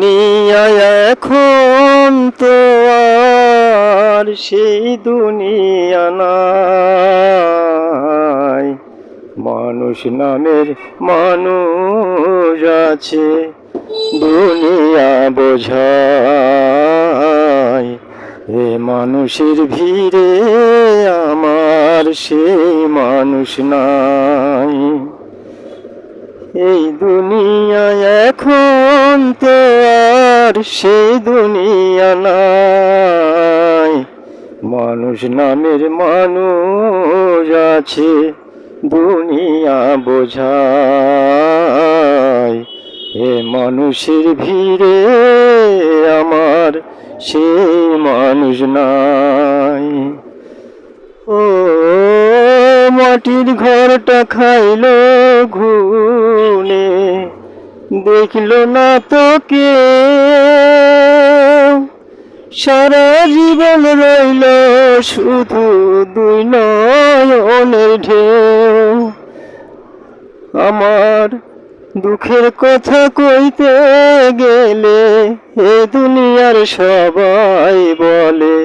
দুনিয়া এখন তো আর সেই দুনিয়া নাই। মানুষ নামের মানুষ আছে, দুনিয়া বোঝায় এ মানুষের ভিড়ে আমার সেই মানুষ নাই। এই দুনিয়ায় এখন তো আর সেই দুনিয়া নাই। মানুষ নামের মানুষ আছে, দুনিয়া বোঝায়। এ মানুষের ভিড়ে আমার সেই মানুষ নাই। ও মাটির খাইলো ঘুনে দেখল না তো কে সারা জীবন রইল শুধু দুই নয়নের ঢেউ। আমার দুঃখের কথা কইতে গেলে এ দুনিয়ার সবাই বলে,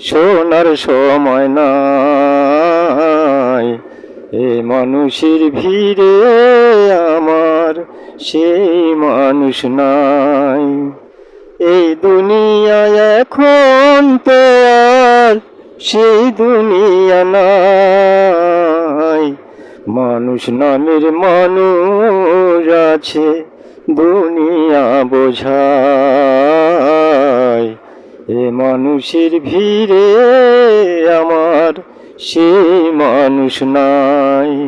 সোনার সময় এ মানুষের ভিড়ে আমার সেই মানুষ নাই। এই দুনিয়ায় এখন তো আর সেই দুনিয়া নাই। মানুষ নামের মানুষ আছে, দুনিয়া বোঝায়। এ মানুষের ভিড়ে সেই মানুষ নাই।